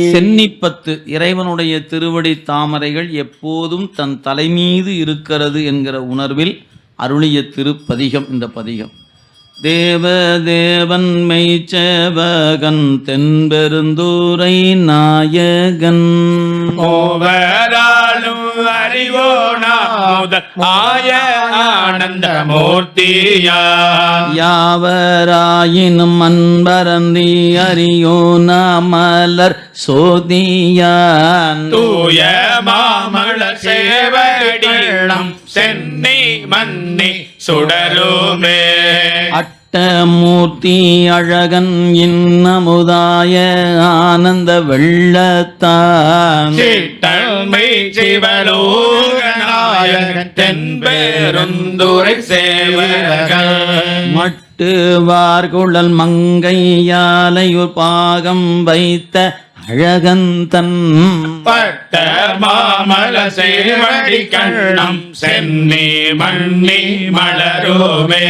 சென்னிப்பத்து இறைவனுடைய திருவடி தாமரைகள் எப்போதும் தன் தலைமீது இருக்கிறது என்கிற உணர்வில் அருளிய திருப்பதிகம் இந்த பதிகம். தேவ தேவன் மெய்ச்சேவகன் தென்பெருந்தூரை நாயகன். ஆய ஆனந்த மூர்த்தியா. யாவராயினும் அன்பரந்தி அறியோ நாமலர் சோதியான் தூய மாமள சேவடிள்ளம் சென்னி மன்னி சுடருமே. அட்டமூர்த்தி அழகன் இன்னமுதாய ஆனந்த வெள்ளத்தான். சிட்டமை சிவலோகநாயகன் தென்பெருந்துரை சேவகன் மட்டு வார்குழல் மங்கையாலையுர் பாகம் வைத்த அழகன் தன் பட்ட மாமல சேவடி கண்ணம் சென்னி மண்ணி மலருமே.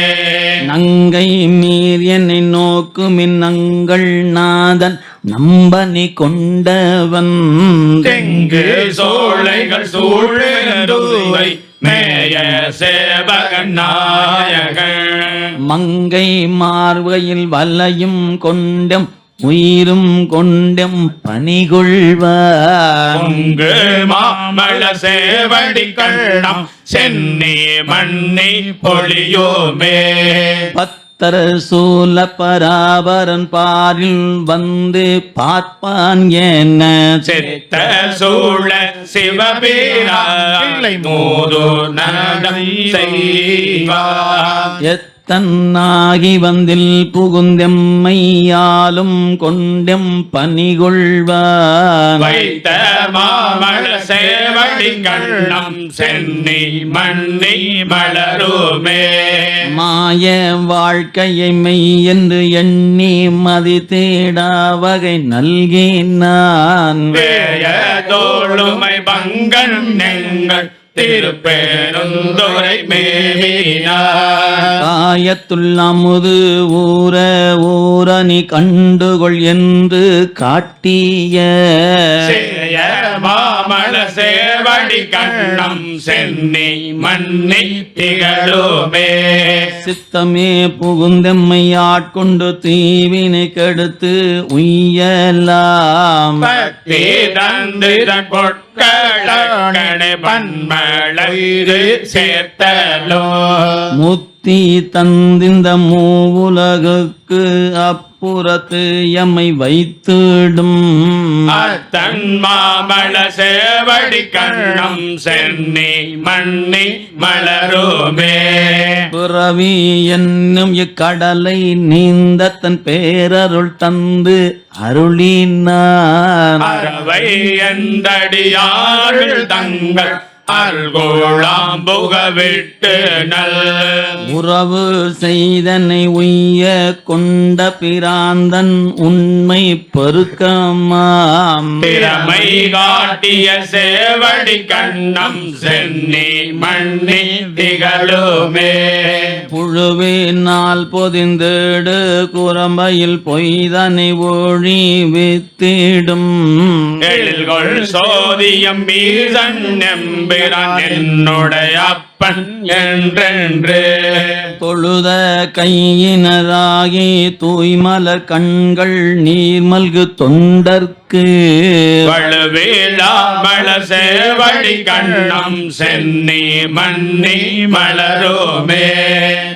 நங்கை மீர் என்னை நோக்குமின் நங்கள் நாதன் நம்பனி கொண்டவன். தெங்கு சோலைகள் சூழ்ந்துவை மேய சேவகன் நாயகன். மங்கை மார்வையில் வலையும் கொண்டும் உயிரும் கொண்டும் பணிகொள்வான். பொங்கு மாமல சேவடி கண்ணம் சென்னி மண்ணி பொழியோமே. பத்தர சூல பராபரன் பாரில் வந்து பார்ப்பான் என்ன? செத்த சூழ சிவபீராலை மூது நடம் செய்வார் எத்தன்னாகி வந்தில் புகுந்தெம்மையாலும் கொண்டெம் பணிகொள்வான். வைத்த மாமல சேவடி கண்ணம் சென்னி மண்ணி மலருமே. மாய வாழ்க்கையை மெய் என்று எண்ணி மதி தேடா வகை நல்கினான் பங்கன் எங்கள் திருப்பேருந்துரை அமுது ஊர ஊரணி கண்டுகொள் என்று காட்டிய மாமல சேவடி கண்ணம் சென்னி மண்ணி திகழுமே. சித்தமே புகுந்தெம்மை ஆட்கொண்டு தீவினை கெடுத்து உய்யலாம். பக்தி தந்திரன் பொற்களக்கணை பன்மழைது சேர்த்தலோ. முத்தி தந்திந்த மூவுலகுக்கு அப்புறத்து எம்மை வைத்திடும். அத்தன் மாமள சேவடி கண்ணம் சென்னி மண்ணி மலருமே. புறவி என்னும் இக்கடலை நீந்த தன் பேரருள் தந்து அருளினான். அறவை எந்தடியார்கள் தங்கள் அல்கோளாம்புக விட்டு நல். உறவு செய்தனை உய்ய கொண்ட பிராந்தன் உண்மை பெருக்கமாம் திறமை காட்டிய சேவடி கண்ணம் சென்னி மண்ணி திகழுமே. புழுவினால் பொதிந்தேடு குரம்பையில் பொய்தனை ஒழி வித்திடும். எழில்கொள் சோதியம் மீசன் எம்பிரான் என்னுடைய அப்பன் என்றென்று. தொழுத கையினராகி தூய்மலர் கண்கள் நீர்மல்கு தொண்டர்க்கு. வழுவேளாமள சேவடி கண்ணம் சென்னி மண்ணி மலருமே.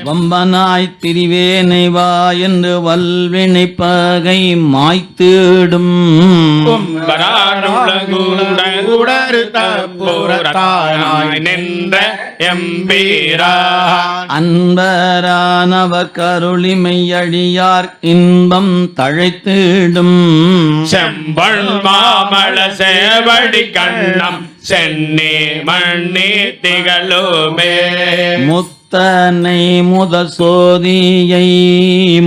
வம்பனாய் திரிவேனை வா என்று வல்வினை பகை மாய்த்திடும். நின்ற எம்பீரான். அன்பரானவர் கருளிமை அழியார் இன்பம் தழைத்திடும். செம்பள் மாமள சேவடி கண்ணம் சென்னி மண்ணி திகழுமே. முத்தனை முதல் சோதியை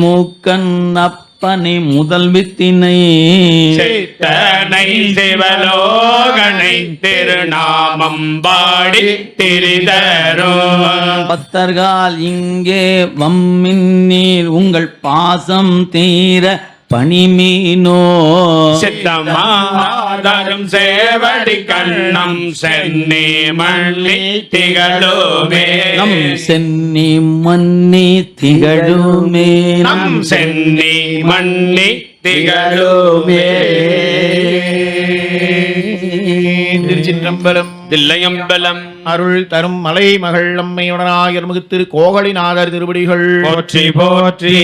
மூக்கன் அப்பனை முதல் வித்தினை. சித்தனை சிவலோகனை திருநாமம் பாடி திரிதரோ. பத்தர்கால் இங்கே வம்மின் நீர் உங்கள் பாசம் தீர பணிமீனோ. சித்தமாதரும் சேவடி கண்ணம் சென்னி மண்ணி திகழுமே. நம் சென்னி மன்னி திகழுமே. நம் சென்னி மண்ணி திகழுமே. திருச்சிற்றம்பலம் தில்லையம்பலம். அருள் தரும் மலை மகள் அம்மையுடனாயர் முகு திரு கோகலிநாதர் திருவடிகள். போற்றி போற்றி.